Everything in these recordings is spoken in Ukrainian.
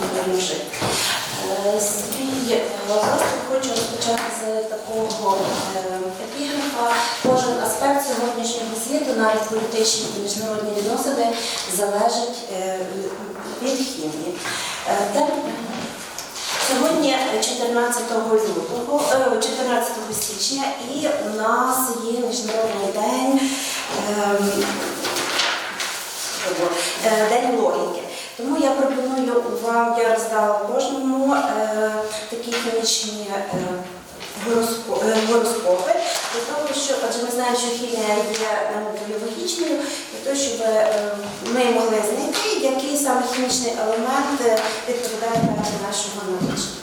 відносно жити. Свій хочу розпочати з такого е, епіграфа. Кожен аспект сьогоднішнього світу, навіть політичні і міжнародні відносини, залежить е, від хімії. Е, Сьогодні 14 лютого, е, 14 січня, і у нас є міжнародний день, ем, день логіки. Тому я пропоную вам, я роздала кожному е, такі хімічні е, гороскопи, е, гороскопи для того, що, адже ми знаємо, що хімія є е, біологічною, для того, щоб е, ми могли знайти, який саме хімічний елемент е, відповідає певні нашого наличення.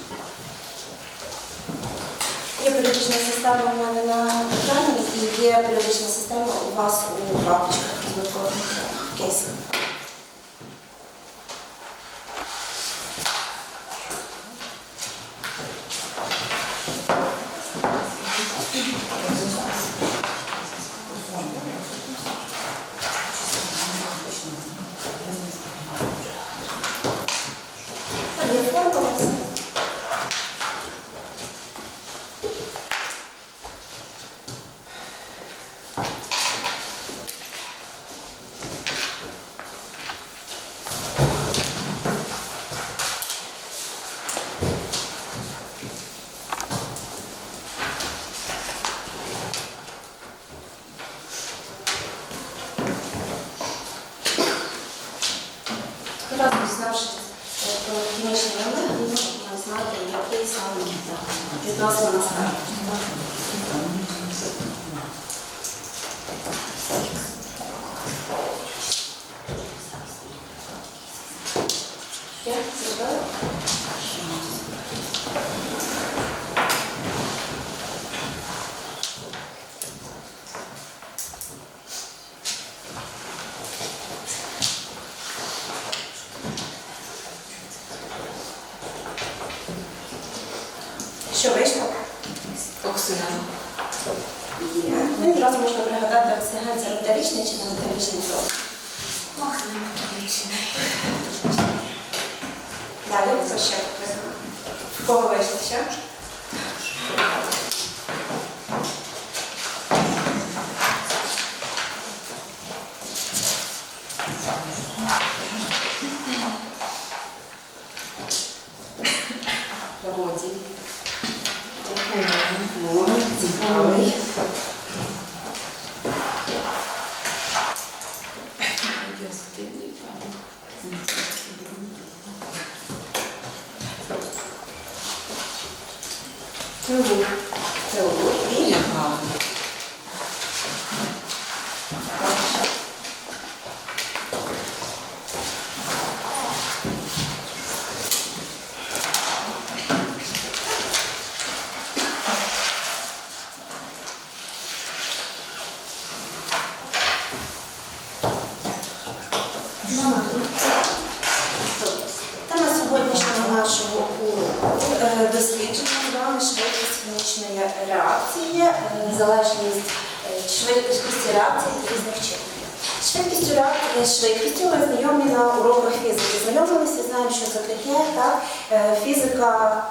Є періодична система у мене на екрані і є періодична система у вас у папочках в кейсах. Є формула. все. Раз дізнавшись е, про хімічний елемент, ми можемо знати, який саме е, відносно нас Я зробила. Що вийшло? Оксиген. Є. Ну, одразу можна пригадати, оксиген це металічний чи не металічний кров. Далі, це ще. В кого вийшло ще? Угу. Це у і Ага. Тема сьогоднішнього нашого уроку е, дослідження з вами швидкість хімічної реакції, е, залежність е, швидкості реакції від різних чинників. Швидкістю реакції, швидкістю ми знайомі на уроках фізики. Знайомилися, знаємо, що це таке. Так? Е, Фізика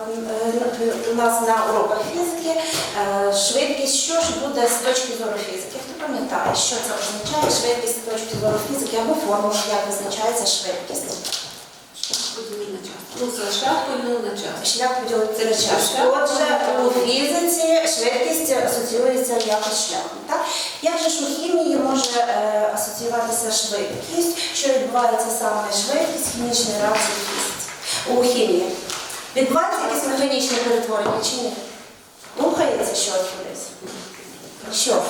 е, у нас на уроках фізики. е, Швидкість, що ж буде з точки зору фізики? Хто пам'ятає, що це означає швидкість з точки зору фізики або формула, як визначається швидкість? Поділи на час. Ну, це шлях поділили на час. Шлях поділити на час. Отже, у фізиці швидкість асоціюється якось шляхом. Так? Як же ж у хімії може е, асоціюватися швидкість? Що відбувається саме швидкість хімічної реакції фізиці? У хімії. Відбувається якесь механічне перетворення чи ні? Рухається щось кудись? Що?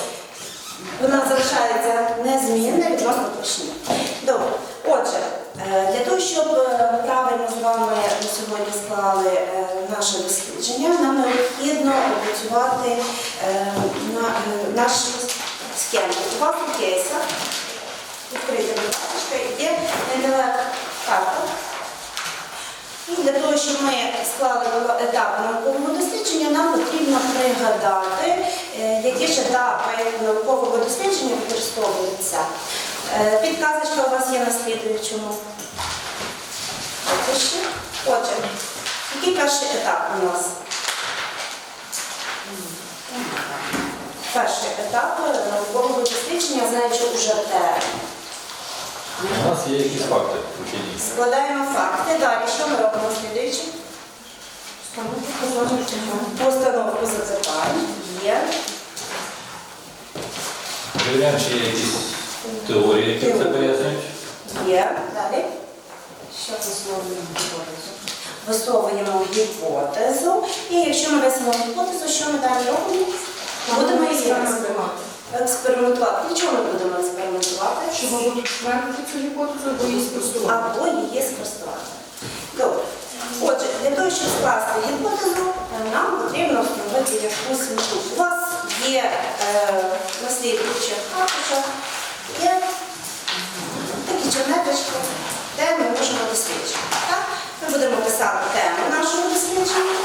Вона залишається незмінною відносно точною. Добре. Отже, для того, щоб е, правильно з вами на сьогодні склали е, наше дослідження, нам необхідно опрацювати е, на- е, нашу схему. У вас у кейсах відкрита будь є недалеко карта. І для того, щоб ми склали етапи наукового дослідження, нам потрібно пригадати, Е, Які ж етапи наукового дослідження використовуються? Е, Підказочка у вас є на слідуючому. Отже, який перший етап у нас? Перший етап наукового дослідження, знаючи уже те. У нас є якісь факти. Складаємо факти. Далі що ми робимо слідуючи? Постановку запитань. Є. Перевіряємо, чи є якісь теорії, які це пояснюють. Є. Далі. Що висловлюємо гіпотезу? Висловлюємо гіпотезу. І якщо ми висимо гіпотезу, що ми далі робимо? Будемо її експериментувати. Для чого ми будемо експериментувати? Щоб або підтвердити цю гіпотезу, або її спростувати. або її спростувати. Добре. Отже, для того, щоб скласти гіпотезу, нам потрібно встановити якусь мету. У вас є е, на слідуючих аркушах є такі чернеточки, де ми можемо досліджувати. Так? Ми будемо писати тему нашого дослідження.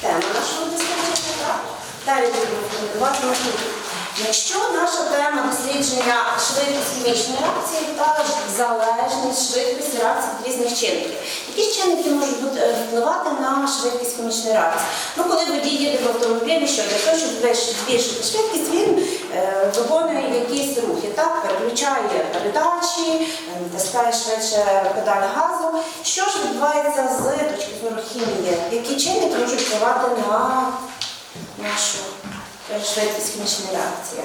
Тема нашого дослідження. Так? Далі будемо формулювати наступне. Якщо наша тема дослідження швидкість хімічної реакції та залежність швидкості реакції від різних чинників, які чинники можуть е, впливати на швидкість хімічної реакції? Ну, коли водій їде в автомобілі, що для того, щоб збільшити швидкість, він е, виконує якісь рухи, так, переключає передачі, е, натискає швидше педаль газу. Що ж відбувається з точки зору хімії? Які чинники можуть впливати на нашу швидкість хімічної реакції?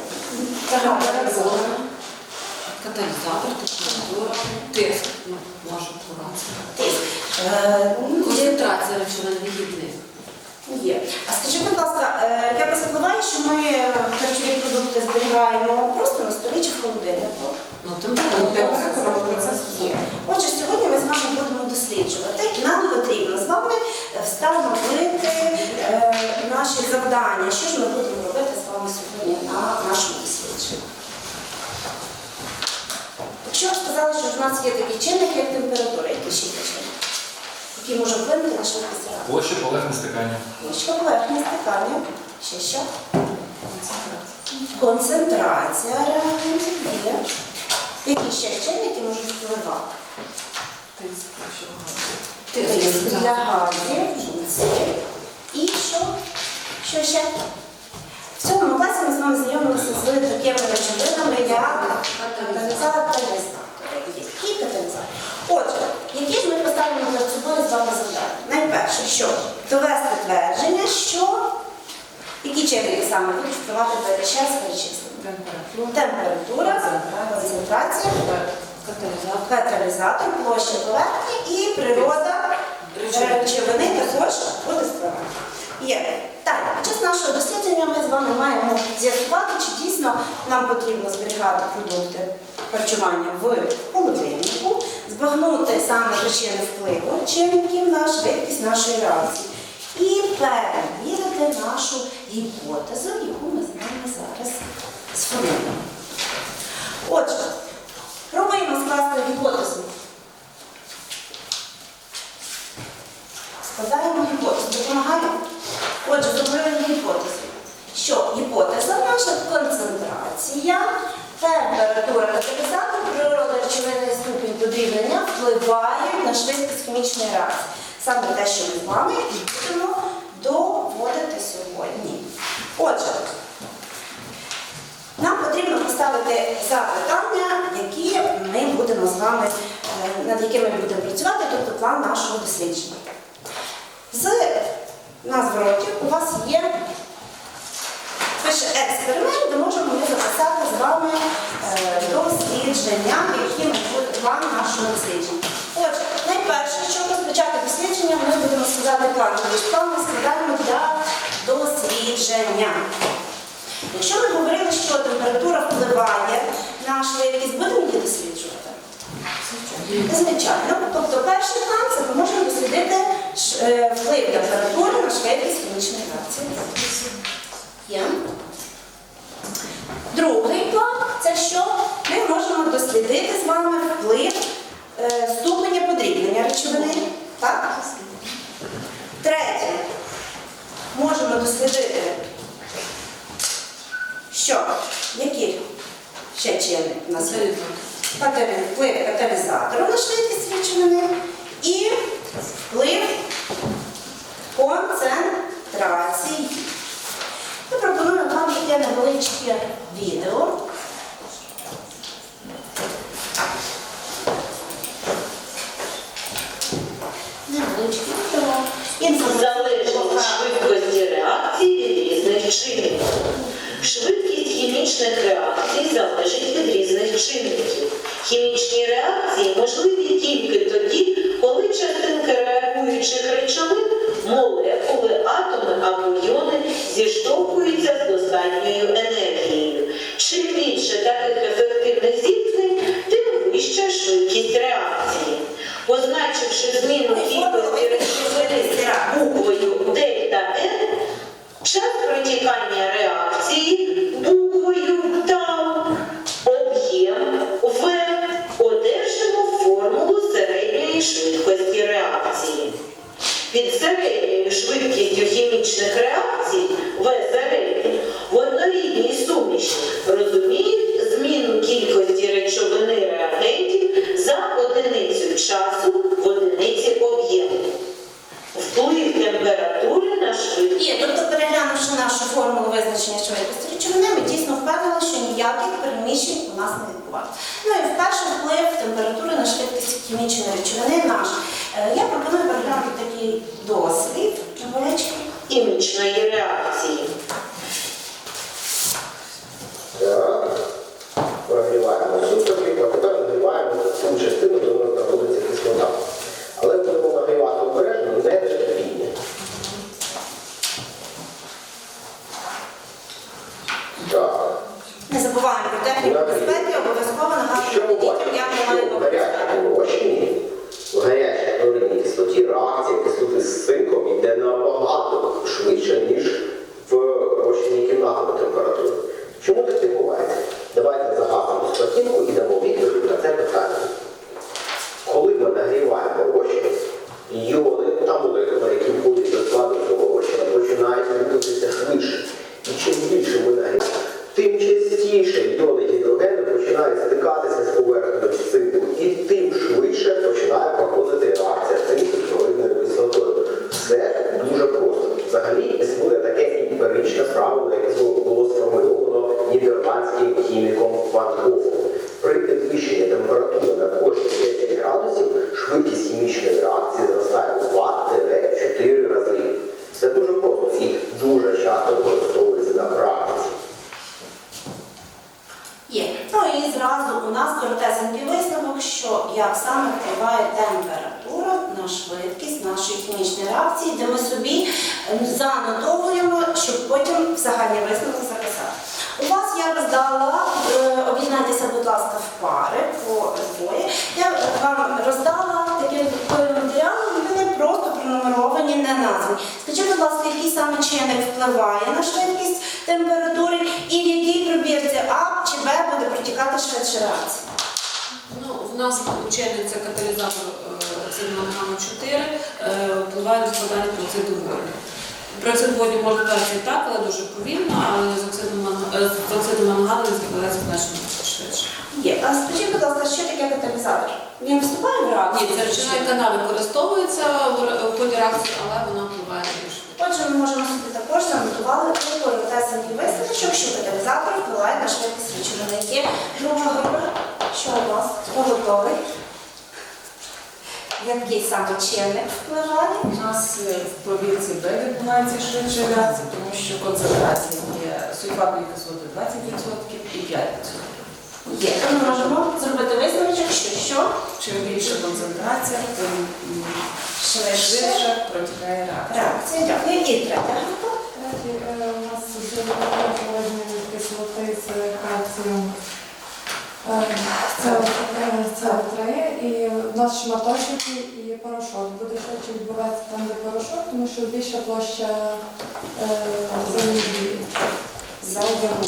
Каталізатор, температура, тиск, ну, може впливати. Тиск. Е, ну, Концентрація речовин вихідних. Є. А скажіть, будь ласка, е, якось впливає, що ми е, харчові продукти зберігаємо просто на столі чи в холодильнику? Ну, температура. Є. Отже, сьогодні ми з вами будемо досліджувати. Нам потрібно з вами встановити наші завдання. Що ж ми будемо робити з вами сьогодні на нашому дослідженні? Якщо ви сказали, що в нас є такі чинники, як температура, які ще є чинники, які можуть вплинути на швидкість реакції? Площа поверхні стикання. Площа поверхні стикання. Ще що? Концентрація реагентів є. Які ще чинники можуть впливати? Тиск, для газів. І що? Що ще? В цьому класі ми з вами знайомилися з такими речовинами, як каталізатори. Отже, які ж ми поставимо перед собою з вами завдання? Найперше, що довести твердження, що які чинники саме будуть впливати перед час перечислення? Температура, концентрація, Каталізатор. каталізатор, площа поверхні і природа речовини також буде впливати. Є. Так, під час нашого дослідження ми з вами маємо з'ясувати, чи дійсно нам потрібно зберігати продукти харчування в холодильнику, збагнути саме причини впливу чинників на швидкість нашої реакції і перевірити нашу гіпотезу, яку ми з вами зараз сформуємо. Отже, пробуємо скласти гіпотезу. Складаємо гіпотезу, допомагаємо. Отже, зробили гіпотезу. Що гіпотеза наша концентрація, температура каталізатор, природа речовини ступінь подрібнення впливають на швидкість хімічної реакції. Саме те, що ми з вами будемо доводити сьогодні. Отже, нам потрібно поставити запитання, які ми будемо з вами, е, над якими ми будемо працювати, тобто план нашого дослідження. З на звороті у вас є пише експеримент, де можемо ми записати з вами е, дослідження, які будемо план нашого дослідження. Отже, найперше, щоб розпочати дослідження, ми будемо складати план. Тобто план ми складаємо для дослідження. Якщо ми говорили, що температура впливає на швидкість, будемо її досліджувати? Звичайно. Тобто перший план це ми можемо дослідити е, вплив температури на швидкість хімічної реакції. Є. Другий план це що? Ми можемо дослідити з вами вплив е, ступеня подрібнення речовини. Так? дослідити, що, які ще чинник у нас? Вплив каталізатору на швидкість речовини і вплив концентрації. Я пропоную вам таке невеличке відео. Невеличке відео. від швидкості реакції від різних чинників. Швидкість хімічних реакцій залежить від різних чинників. Хімічні реакції можливі тільки тоді, коли частинки реагуючих речовин, молекули, атоми або іони зіштовхуються з достатньою енергією. Чим більше таких ефективних зіткнень, тим вища швидкість реакції. Позначивши зміну кількості речовини буквою дельта хімічної реакції. Є. Ну і зразу у нас коротесенький висновок, що як саме впливає температура на швидкість нашої хімічної реакції, де ми собі занотовуємо, щоб потім загальний висновок записати. У вас я роздала, е, об'єднайтеся, будь ласка, в пари по двоє. Я вам роздала такі додаткові матеріали, вони просто пронумеровані, не названі. Скажіть, будь ласка, який саме чинник впливає на швидкість температури і в якій пробірці А чи Б буде протікати швидше реакція? Ну, в нас учений каталізатор цинмангану 4, е, впливає на складання процеду волі. Процент волі може вдатися і так, але дуже повільно, але з оксидом е, мангану складається значно швидше. Є. А скажіть, будь ласка, що таке каталізатор? Він вступає в Ні, реакцію? ця речовина, яка не використовується в ході реакції, але вона впливає на. Отже, ми можемо собі також занотували коротесенький висновок, що каталізатор впливає на швидкість речовини. Є друга група. Що у вас? Хто готовий? Який саме чинник впливає? У нас е, в провірці Б відбувається швидше реакція, тому що концентрація є сульфатної кислоти 20% і 5%. Є. То ми можемо зробити висновочок, що що Чим більша концентрація, тим швидше протікає реакція. реакція. Дякую. І третя група. Третій, е, У нас залежні кислоти з кальцієм СО3 і в нас шматочок і- порошок. Буде швидше відбуватися там, де порошок, тому що більша площа е. Зайвого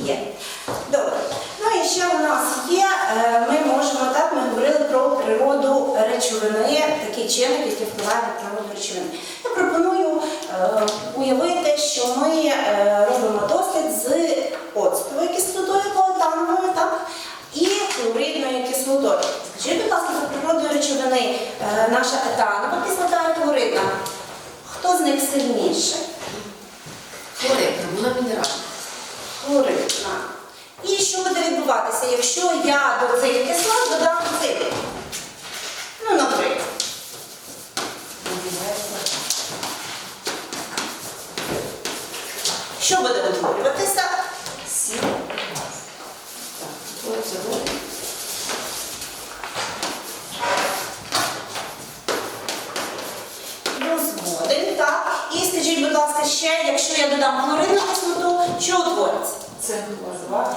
є. Добре. Ну і ще у нас є, е, ми можемо так, ми говорили про природу речовини, такий чинник, який впливає на природу речовини. Я пропоную е, е, уявити, що ми е, робимо дослід з оцтовою кислотою колотановою, так? І хлоридною кислотою. Скажіть, будь ласка, за природою речовини е, наша етанова кислота і хлоридна. Хто з них сильніший? Хлоридна, вона мінеральна. Хлоридна. І що буде відбуватися, якщо я до цих кислот додам цит? Ну, наприклад. Що буде утворюватися? Сіль. Так, оце вода. Розводень, так. І скажіть, будь ласка, ще, якщо я додам хлоридну кислоту, що утвориться? Це два.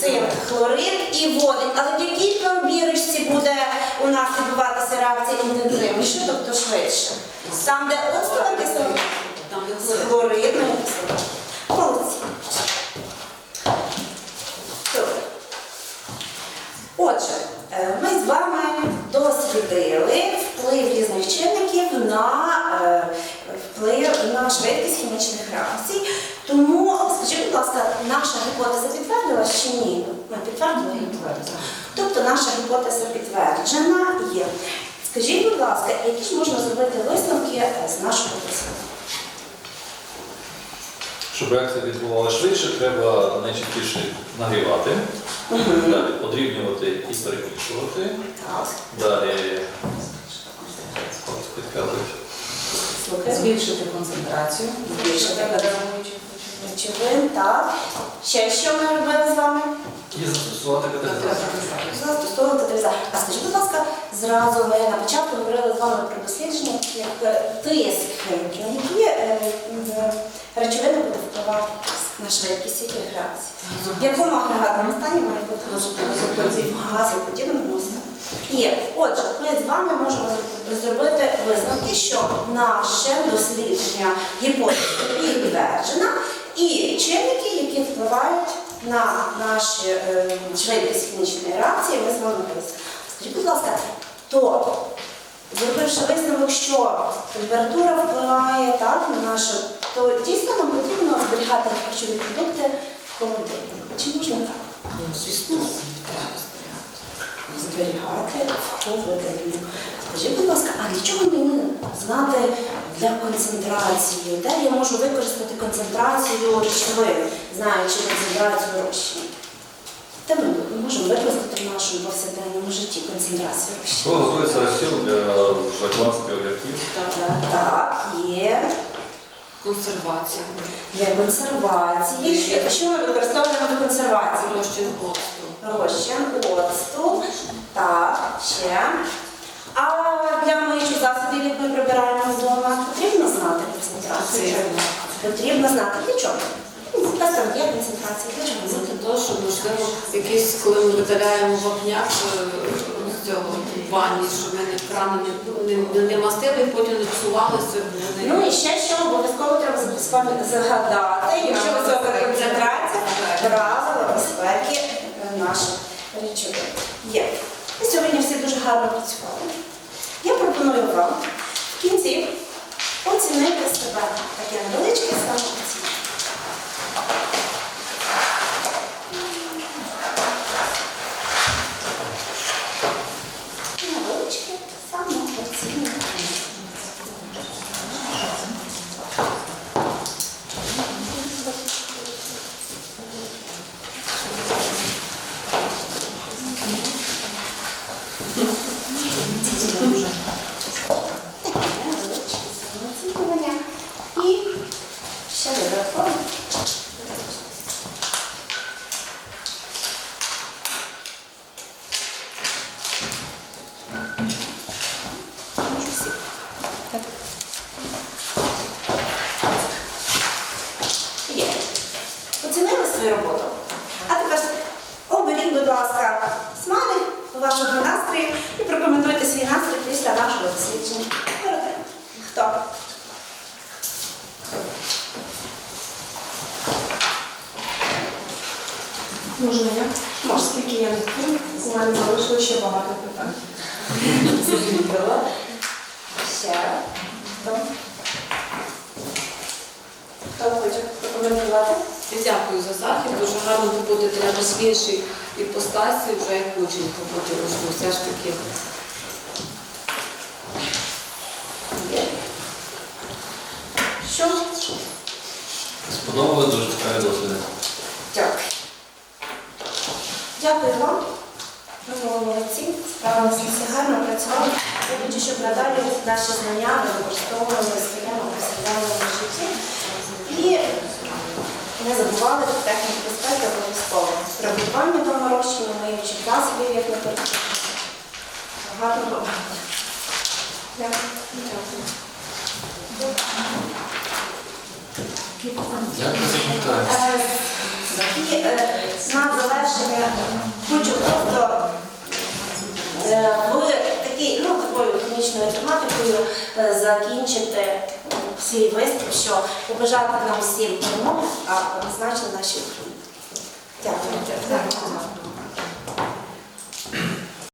Це хлорид і водень. Але в якій пробірочці буде у нас відбуватися реакція інтенсивніше, тобто швидше? Там, де оцтова кислота, Там де з хлорид. хлоридною кислотою. Молодці. Добре. Отже, е, ми з вами дослідили вплив різних чинників на е, вплив на швидкість хімічних реакцій. Тому, скажіть, будь ласка, наша гіпотеза підтвердилась чи ні? Ми підтвердили гіпотезу. Тобто наша гіпотеза підтверджена є. Скажіть, будь ласка, які ж можна зробити висновки е, з нашого досліду? Щоб реакція відбувалася швидше, треба найчастіше нагрівати, далі подрібнювати і перемішувати. Так, Далі. Збільшити концентрацію. Збільшити Реагуючих Речовин, так. Ще що ми робили з вами? І застосувати каталізатор. Застосовувати каталізатор. А скажіть, будь ласка, зразу ми на початку говорили з вами про дослідження, як е, тиск, на які е, речовини буде впливати на швидкість яких реакцій. В якому агрегатному стані має бути в газоподібному стані. Є. Отже, ми з вами можемо зробити висновки, що наше дослідження гіпотези підтверджена, і чинники, які впливають на наші е, швидкість хімічної реакції, ми з вами висновки. Скажіть, будь ласка, то зробивши висновок, що температура впливає так, на нашу, то дійсно нам потрібно зберігати харчові продукти в холодильнику. Чи можна так? Звісно, зберігати в холодильнику. Скажіть, будь ласка, а для чого мені знати для концентрації? Де я можу використати концентрацію речовин, знаючи концентрацію розчинів? Де ми можемо використати в нашому повсякденному житті концентрацію Що розчинів? готується розсіл для закваски огірків? Так, є. Консервація, Для консервації. Що- Що ми використовуємо до консервації? розчин оцту. Розчин, оцту, так, ще. А для миючих засобів, як ми прибираємо вдома, потрібно знати концентрацію? Потрібно. Знати. Для чого? Ну, є концентрація, для чого для того, що можливо якийсь, коли ми видаляємо вапняк е, цього бані, щоб ми не крани не, не, не мастили, потім не псувалися. вони- Ну і ще що обов'язково треба згадати, якщо висока концентрація, правила безпеки е, наших речовин. Є. Ми сьогодні всі дуже гарно працювали. Я пропоную вам в кінці оцінити себе таке невеличке самооцінка. Невеличке самооцінка. невеличке самооцінювання і ще додатково. Є. Оцінили свою роботу. А тепер оберіть, будь ласка, смайлик вашого настрою і прокоментуйте свій настрій після нашого дослідження. Коротко. Хто? Можна я? Можна. Оскільки я не тут, у мене залишилося ще багато питань. Ще. Хто? Хто хоче прокоментувати? Дякую за захід. Дуже гарно побути треба іншій іпостасі, вже як учень побути можна все ж таки. Що? Сподобалось дуже цікаві досвіди. Дякую. Дякую вам. Ви були молодці, справилися гарно, працювали. Хочу, щоб надалі наші знання використовували в своєму повсякденному житті. І не забували про техніку безпеки обов'язково. Приготування до нарощення, миючих засобів, як ми передбачили. Гарно. Дякую. Дякую за коментар. Е, І е, на завершення хочу просто е, в такій, ну, такою технічною тематикою е, закінчити свій виступ, що побажати нам всім перемог, а однозначно наші. Дякую.